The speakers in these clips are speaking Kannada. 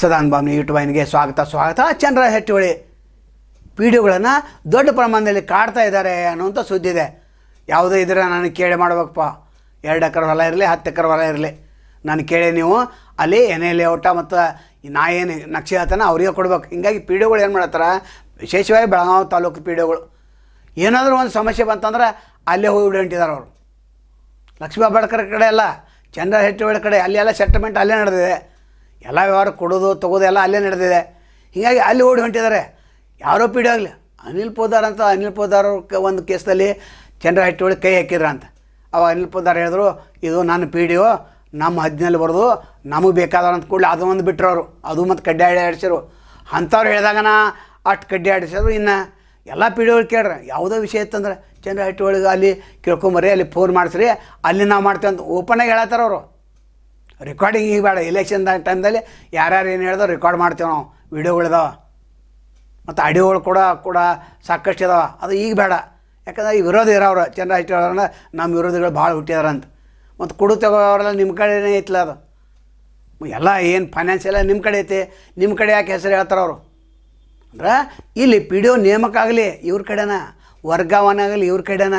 ಸದಾನ್ ಬಾಮ್ನಿ ಯೂಟ್ಯೂಬ್ ವಾಹಿನಿಗೆ ಸ್ವಾಗತ ಸ್ವಾಗತ. ಚಂದ್ರ ಹೆಚ್ಚುವಳಿ ವಿಡಿಯೋಗಳನ್ನು ದೊಡ್ಡ ಪ್ರಮಾಣದಲ್ಲಿ ಕಾಡ್ತಾ ಇದ್ದಾರೆ ಅನ್ನುವಂಥ ಸುದ್ದಿ ಇದೆ. ಯಾವುದೇ ಇದ್ರೆ ನಾನು ಕೇಳಿ ಮಾಡ್ಬೇಕಪ್ಪ. ಎರಡು ಎಕರೆ ಹೊಲ ಇರಲಿ, ಹತ್ತು ಎಕರೆ ಹೊಲ ಇರಲಿ. ನಾನು ಕೇಳಿ ನೀವು, ಅಲ್ಲಿ ಎನೆ ಲೇಔಟ ಮತ್ತು ನಾ ಏನು ನಕ್ಷೆ ಹೇಳ್ತಾನೆ ಅವರಿಗೆ ಕೊಡ್ಬೇಕು. ಹಿಂಗಾಗಿ ಪಿ ಏನು ಮಾಡತ್ತಾರ? ವಿಶೇಷವಾಗಿ ಬೆಳಗಾವಿ ತಾಲೂಕು ಪಿ ಡಿಗಳು ಏನಾದರೂ ಒಂದು ಸಮಸ್ಯೆ ಬಂತಂದ್ರೆ ಅಲ್ಲೇ ಹೋಗಿ ಹೊಂಟಿದ್ದಾರೆ ಅವರು. ಲಕ್ಷ್ಮೀ ಅಂಬೇಡ್ಕರ್ ಕಡೆ ಎಲ್ಲ ಚಂದ್ರ ಹೆಚ್ಚುವಳಿ ಕಡೆ, ಅಲ್ಲಿ ಎಲ್ಲ ಸೆಟಲ್ಮೆಂಟ್ ಅಲ್ಲೇ ನಡೆದಿದೆ. ಎಲ್ಲ ವ್ಯವಹಾರ ಕೊಡೋದು, ತೊಗೋದು ಎಲ್ಲ ಅಲ್ಲೇ ನಡೆದಿದೆ. ಹೀಗಾಗಿ ಅಲ್ಲಿ ಓಡಿ ಹೊಂಟಿದ್ದಾರೆ. ಯಾರೋ ಪೀಡಿ ಆಗಲಿ. ಅನಿಲ್ ಪೋದಾರ್ ಅಂತ ಅನಿಲ್ ಪೋದಾರ್ ಒಂದು ಕೇಸಲ್ಲಿ ಚಂದ್ರ ಹೆಟ್ಟುವಳಿ ಕೈ ಹಾಕಿದ್ರ ಅಂತ. ಅವಾಗ ಅನಿಲ್ ಪೋದಾರ್ ಹೇಳಿದ್ರು, ಇದು ನನ್ನ ಪಿ ಡಿ ನಮ್ಮ ಹದ್ನಲ್ಲಿ ಬರೋದು ನಮಗೆ ಬೇಕಾದವ್ರು ಅಂತ ಕೂಡಲೇ ಅದು ಒಂದು ಬಿಟ್ಟರು ಅವರು ಅದು ಮತ್ತು ಕಡ್ಡಿ ಆಡಿಸಿರು ಅಂಥವ್ರು ಹೇಳಿದಾಗನ ಅಷ್ಟು ಕಡ್ಡಿ ಆಡಿಸಿದ್ರು ಇನ್ನು ಎಲ್ಲ ಪೀಳಿಗೆಗಳು ಕೇಳ್ರಿ, ಯಾವುದೋ ವಿಷಯ ಇತ್ತಂದ್ರೆ ಚಂದ್ರ ಹಟ್ಟಿಯೊಳಗೆ ಅಲ್ಲಿ ಕೇಳ್ಕೊಂಬರ್ರಿ, ಅಲ್ಲಿ ಫೋನ್ ಮಾಡಿಸ್ರಿ, ಅಲ್ಲಿ ನಾವು ಮಾಡ್ತೇವೆ ಅಂತ ಓಪನಾಗಿ ಹೇಳತ್ತಾರ ಅವರು. ರೆಕಾರ್ಡಿಂಗ್ ಈಗ ಬೇಡ ಎಲೆಕ್ಷನ್ ಟೈಮ್ದಲ್ಲಿ ಯಾರ್ಯಾರು ಏನು ಹೇಳ್ದೋ ರೆಕಾರ್ಡ್ ಮಾಡ್ತೇವೆ ನಾವು. ವೀಡಿಯೋಗಳಿದಾವೆ ಮತ್ತು ಆಡಿಯೋಗಳು ಕೂಡ ಕೂಡ ಸಾಕಷ್ಟು ಇದಾವೆ. ಅದು ಈಗ ಬೇಡ. ಯಾಕಂದ್ರೆ ಈ ವಿರೋಧ ಇರೋರು ಚಂದ್ರ ನಮ್ಮ ವಿರೋಧಿಗಳು ಭಾಳ ಹುಟ್ಟಿದಾರೆ ಅಂತ ಮತ್ತು ಕೊಡು ತಗೋರೆಲ್ಲ ನಿಮ್ಮ ಕಡೆನೇ ಐತಲ್ಲ ಅದು. ಎಲ್ಲ ಏನು ಫೈನಾನ್ಸ್ ಎಲ್ಲ ನಿಮ್ಮ ಕಡೆ ಐತಿ. ನಿಮ್ಮ ಕಡೆ ಯಾಕೆ ಹೆಸರು ಹೇಳ್ತಾರೆ ಅವರು? ಅಂದ್ರೆ ಇಲ್ಲಿ ಪಿ ಡಿ ಒ ನೇಮಕ ಆಗಲಿ ಇವ್ರ ಕಡೆನ, ವರ್ಗಾವಣೆ ಆಗಲಿ ಇವ್ರ ಕಡೆನ.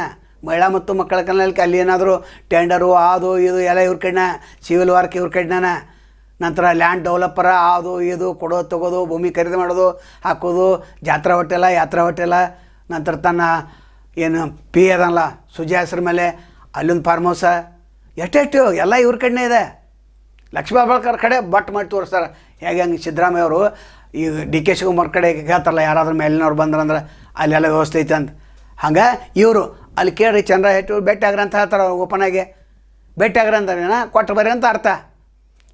ಮಹಿಳಾ ಮತ್ತು ಮಕ್ಕಳ ಕಲ್ಯಾಣಕ್ಕೆ ಅಲ್ಲಿ ಏನಾದರೂ ಟೆಂಡರು ಅದು, ಇದು ಎಲ್ಲ ಇವ್ರ ಕಡೆನ ಸಿವಿಲ್ ವರ್ಕ್ ಇವ್ರ ಕಡೆನ ನಂತರ ಲ್ಯಾಂಡ್ ಡೆವಲಪರ ಅದು, ಇದು ಕೊಡೋದು ತೊಗೋದು, ಭೂಮಿ ಖರೀದಿ ಮಾಡೋದು, ಹಾಕೋದು, ಜಾತ್ರಾ ಹೊಟ್ಟೆಲ್ಲ ಯಾತ್ರಾ ಹೊಟ್ಟೆಲ್ಲ ನಂತರ ತನ್ನ ಏನು ಪಿ ಅದಲ್ಲ, ಸುಜಿ ಹೆಸ್ರ ಮೇಲೆ ಅಲ್ಲೊಂದು ಫಾರ್ಮ್ ಹೌಸ ಎಷ್ಟೆಷ್ಟು, ಎಲ್ಲ ಇವ್ರ ಕಡೆನೇ ಇದೆ. ಲಕ್ಷ್ಮೀ ಹೆಬ್ಬಾಳ್ಕರ್ ಕಡೆ ಬಟ್ ಮಾಡಿ ತೋರಿಸ್ತಾರೆ. ಹೇಗೆ ಹಂಗೆ ಸಿದ್ದರಾಮಯ್ಯ ಅವರು, ಈಗ ಡಿ ಕೆ ಶಿವಕುಮಾರ್ ಕಡೆ ಹೇಳ್ತಾರಲ್ಲ ಯಾರಾದ್ರೂ ಮೇಲಿನವ್ರು ಬಂದ್ರಂದ್ರೆ, ಅಲ್ಲೆಲ್ಲ ವ್ಯವಸ್ಥೆ ಐತೆ ಅಂತ. ಹಂಗೆ ಇವರು ಅಲ್ಲಿ ಕೇಳ್ರಿ ಚಂದ್ರ ಹೆಟ್ಟು ಭೇಟಿ ಆಗ್ರಿ ಅಂತ ಹೇಳ್ತಾರೆ ಅವ್ರು ಆಗಿ. ಭೇಟಿ ಅಂತ ಅಂದ್ರೆ ಕೊಟ್ಟು ಬರ್ರಿ ಅಂತ ಅರ್ಥ.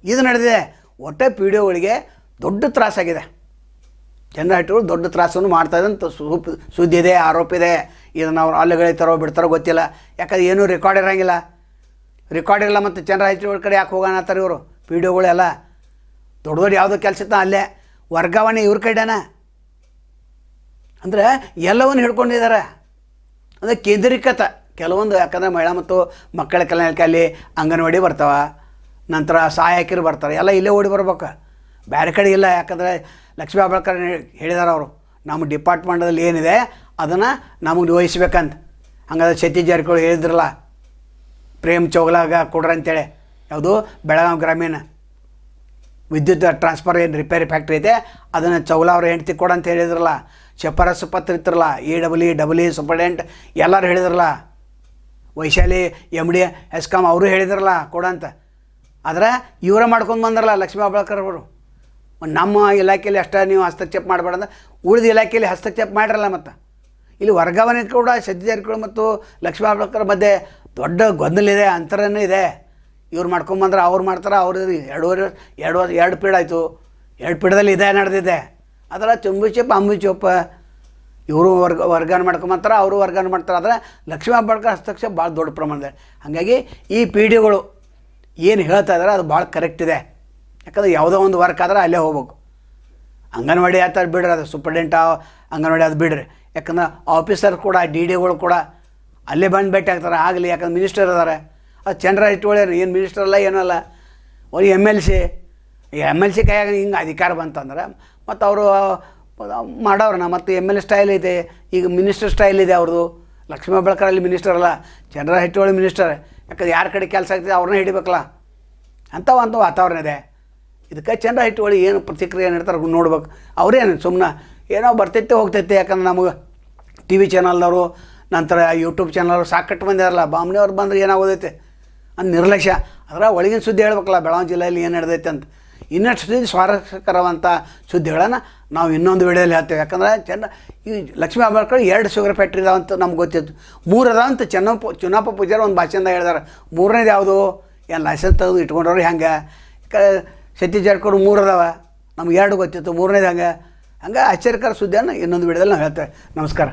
ಇದು ನಡೆದಿದೆ. ಒಟ್ಟೆ ಪಿ ಡಿ ಒಗಳಿಗೆ ದೊಡ್ಡ ತ್ರಾಸಾಗಿದೆ. ಚಂದ್ರ ಹೆಟ್ಟುಗಳು ದೊಡ್ಡ ತ್ರಾಸನ್ನು ಮಾಡ್ತಾ ಅಂತ ಸೂಪ್ ಸುದ್ದಿ ಇದೆ, ಆರೋಪ ಇದೆ. ಇದನ್ನು ಅವ್ರು ಅಲ್ಲುಗಳಿತಾರೋ ಬಿಡ್ತಾರೋ ಗೊತ್ತಿಲ್ಲ. ಯಾಕಂದ್ರೆ ಏನೂ ರೆಕಾರ್ಡ್ ಇರೋಂಗಿಲ್ಲ. ರೆಕಾರ್ಡ್ ಇರಲ್ಲ ಮತ್ತು ಚಂದ್ರ ಹೆಟ್ಟುಗಳ ಕಡೆ ಯಾಕೆ ಹೋಗೋಣ ಅಂತಾರೆ ಇವರು? ಪಿ ಡಿ ಒಗಳೆಲ್ಲ ದೊಡ್ಡ ದೊಡ್ಡ ಯಾವುದೋ ಕೆಲಸ ಇತ್ತ ಅಲ್ಲೇ. ವರ್ಗಾವಣೆ ಇವ್ರ ಕಡೆನ? ಅಂದರೆ ಎಲ್ಲವನ್ನು ಹಿಡ್ಕೊಂಡಿದ್ದಾರೆ. ಅಂದರೆ ಕೇಂದ್ರೀಕೃತ ಕೆಲವೊಂದು ಯಾಕಂದರೆ ಮಹಿಳಾ ಮತ್ತು ಮಕ್ಕಳ ಅಲ್ಲಿ ಅಂಗನವಾಡಿ ಬರ್ತಾವೆ, ನಂತರ ಸಹಾಯಕರು ಬರ್ತಾರೆ, ಎಲ್ಲ ಇಲ್ಲೇ ಓಡಿ ಬರ್ಬೇಕು. ಬೇರೆ ಕಡೆ ಇಲ್ಲ, ಯಾಕಂದರೆ ಲಕ್ಷ್ಮೀ ಹೆಬ್ಬಾಳ್ಕರ್ ಹೇಳಿದಾರೆ ಅವರು, ನಮ್ಮ ಡಿಪಾರ್ಟ್ಮೆಂಟಲ್ಲಿ ಏನಿದೆ ಅದನ್ನು ನಮಗೆ ನಿರ್ವಹಿಸ್ಬೇಕಂತ ಹಂಗಾದ್ರೆ ಸತೀಶ್ ಜಾರಕಿಹೊಳಿ ಹೇಳಿದ್ರಲ್ಲ, ಪ್ರೇಮ್ ಚೌಗಲಾಗ ಕೊಡ್ರಿ ಅಂತೇಳಿ, ಯಾವುದು ಬೆಳಗಾವಿ ಗ್ರಾಮೀಣ. ವಿದ್ಯುತ್ ಟ್ರಾನ್ಸ್ಫರ್ ಏನು ರಿಪೇರಿ ಫ್ಯಾಕ್ಟ್ರಿ ಇದೆ, ಅದನ್ನು ಚೌಲ ಅವ್ರ ಹೆಂಡ್ತಿ ಕೊಡಂತ ಹೇಳಿದ್ರಲ್ಲ, ಶಿಫಾರಸು ಪತ್ರ ಇತ್ತಲ್ಲ A double E double E superintendent ಎಲ್ಲರೂ ಹೇಳಿದ್ರಲ್ಲ, ವೈಶಾಲಿ ಎಂ ಡಿ ಎಸ್ಕಾಮ್ ಅವರು ಹೇಳಿದ್ರಲ್ಲ, ಕೊಡಂತ. ಆದರೆ ಇವರೇ ಮಾಡ್ಕೊಂಡು ಬಂದ್ರಲ್ಲ ಲಕ್ಷ್ಮೀ ಅಬಳಕರ್ ಅವರು. ನಮ್ಮ ಇಲಾಖೆಯಲ್ಲಿ ಅಷ್ಟೇ ನೀವು ಹಸ್ತಕ್ಷೇಪ ಮಾಡಬೇಡ ಉಳಿದ ಇಲಾಖೆಯಲ್ಲಿ ಹಸ್ತಕ್ಷೇಪ ಮಾಡಿರಲ್ಲ ಮತ್ತು. ಇಲ್ಲಿ ವರ್ಗಾವಣೆ ಕೂಡ ಜಾರಕಿಹೊಳಿ ಮತ್ತು ಲಕ್ಷ್ಮೀ ಅಬಳಕರ್ ಮಧ್ಯೆ ದೊಡ್ಡ ಗೊಂದಲ ಇದೆ, ಅಂತರನೂ ಇದೆ. ಇವ್ರು ಮಾಡ್ಕೊಂಬಂದ್ರೆ ಅವ್ರು ಮಾಡ್ತಾರೆ, ಅವ್ರು ಎರಡೂವರೆ, ಎರಡು ಎರಡು ಪೀಡ್ ಆಯಿತು. ಎರಡು ಪೀಡದಲ್ಲಿ ಇದೇ ನಡೆದಿದೆ ಅದರ ಚುಂಬಿಚಪ್ಪ ಅಂಬಿಚಪ್ಪ ಅಂಬು ಚೊಪ್ಪ. ಇವರು ವರ್ಗ ವರ್ಗಾವಣೆ ಮಾಡ್ಕೊಂಬಂತಾರೆ ಅವರು ವರ್ಗಾವಣೆ ಮಾಡ್ತಾರೆ. ಆದರೆ ಲಕ್ಷ್ಮೀ ಬಡ್ಕರ್ ಹಸ್ತಕ್ಷೇಪ ಭಾಳ ದೊಡ್ಡ ಪ್ರಮಾಣದ ಹಾಗಾಗಿ ಈ ಪೀಡಿಗಳು ಏನು ಹೇಳ್ತಾ ಇದ್ದಾರೆ ಅದು ಭಾಳ ಕರೆಕ್ಟ್ ಇದೆ. ಯಾಕಂದ್ರೆ ಯಾವುದೋ ಒಂದು ವರ್ಕ್ ಆದ್ರೆ ಅಲ್ಲೇ ಹೋಗ್ಬೇಕು. ಅಂಗನವಾಡಿ ಆತ ಬಿಡ್ರಿ, ಅದು ಸೂಪರ್ಡೆಂಟ್ ಅಂಗನವಾಡಿ ಅದು ಬಿಡ್ರಿ. ಯಾಕಂದ್ರೆ ಆಫೀಸರ್ ಕೂಡ ಡಿ ಡಿಗಳು ಕೂಡ ಅಲ್ಲೇ ಬಂದು ಭೇಟಿ ಆಗ್ತಾರೆ. ಆಗಲಿ, ಯಾಕಂದ್ರೆ ಮಿನಿಸ್ಟರ್ ಅದಾರೆ ಅದು ಚಂದ್ರ ಇಟ್ಕೊಳ್ಳಿ ಏನು ಮಿನಿಸ್ಟರ್ ಅಲ್ಲ ಏನಲ್ಲ ಅವ್ರು M L C M L C ಕೈಯಾಗ ಹಿಂಗೆ ಅಧಿಕಾರ ಬಂತಂದ್ರೆ ಮತ್ತು ಅವರು ಮಾಡೋರನ್ನ ಮತ್ತು ಎಂ ಎಲ್ ಎ ಸ್ಟೈಲ್ ಇದೆ. ಈಗ ಮಿನಿಸ್ಟರ್ ಸ್ಟೈಲ್ ಇದೆ ಅವ್ರದ್ದು ಲಕ್ಷ್ಮೀ ಹೆಬ್ಬಾಳ್ಕರ್ ಅಲ್ಲಿ ಮಿನಿಸ್ಟರ್ ಅಲ್ಲ. ಚಂದ್ರ ಹಿಟ್ಟೋಳಿ ಮಿನಿಸ್ಟರ್ ಯಾಕಂದ್ರೆ ಯಾರ ಕಡೆ ಕೆಲಸ ಆಗ್ತದೆ ಅವ್ರನ್ನ ಹಿಡಿಬೇಕಲ್ಲ. ಅಂತ ಒಂದು ವಾತಾವರಣ ಇದೆ. ಇದಕ್ಕೆ ಚಂದ್ರ ಹಿಟ್ಟುವಳಿ ಏನು ಪ್ರತಿಕ್ರಿಯೆ ನೀಡ್ತಾರೆ ನೋಡ್ಬೇಕು. ಅವ್ರೇನು ಸುಮ್ಮನೆ ಏನೋ ಬರ್ತೈತೆ ಹೋಗ್ತೈತೆ. ಯಾಕಂದ್ರೆ ನಮಗೆ ಟಿ ವಿ ಚಾನಲ್ನವರು ನಂತರ ಯೂಟ್ಯೂಬ್ ಚಾನಲ್ನವರು ಸಾಕಷ್ಟು ಬಂದಿರಲ್ಲ ಬಾಮ್ನೆಯವ್ರು ಬಂದ್ರೆ ಏನಾಗೋದೈತೆ? ಅಂತ ನಿರ್ಲಕ್ಷ್ಯ. ಅದರ ಒಳಗಿನ ಸುದ್ದಿ ಹೇಳ್ಬೇಕಲ್ಲ, ಬೆಳಗಾವಿ ಜಿಲ್ಲೆಯಲ್ಲಿ ಏನು ನಡೆದೈತೆ ಅಂತ. ಇನ್ನಷ್ಟು ಸುದ್ದಿ ಸ್ವಾರಸ್ಯಕರವಂಥ ಸುದ್ದಿಗಳನ್ನು ನಾವು ಇನ್ನೊಂದು ವಿಡಿಯೋಲಿ ಹೇಳ್ತೇವೆ. ಯಾಕಂದ್ರೆ ಚೆನ್ನ ಈ ಲಕ್ಷ್ಮೀ ಅಂಬೇಡ್ಕರ್ ಎರಡು ಶುಗರ್ ಫ್ಯಾಕ್ಟ್ರಿ ಇದಾವಂತ ನಮ್ಗೆ ಗೊತ್ತಿತ್ತು. ಮೂರು ಅದಾವಂತ ಚೆನ್ನಪ್ಪ ಚುನಾಪ ಪೂಜಾರಿ ಒಂದು ಭಾಷೆಯಿಂದ ಹೇಳಿದಾರೆ. ಮೂರನೇದು ಯಾವುದು? ಏನು ಲೈಸೆನ್ಸ್ ತೆಗೆದು ಇಟ್ಕೊಂಡವ್ರು ಹೆಂಗೆ? ಕ ಸತೀಶ್ ಜಾರಕಿಹೊಳಿ ಮೂರು ಅದಾವ. ನಮ್ಗೆ ಎರಡು ಗೊತ್ತಿತ್ತು. ಮೂರನೇದು ಹಂಗೆ? ಹಂಗೆ ಆಶ್ಚರ್ಯಕರ ಸುದ್ದಿಯನ್ನು ಇನ್ನೊಂದು ವಿಡಿಯೋದಲ್ಲಿ ನಾವು ಹೇಳ್ತೇವೆ. ನಮಸ್ಕಾರ.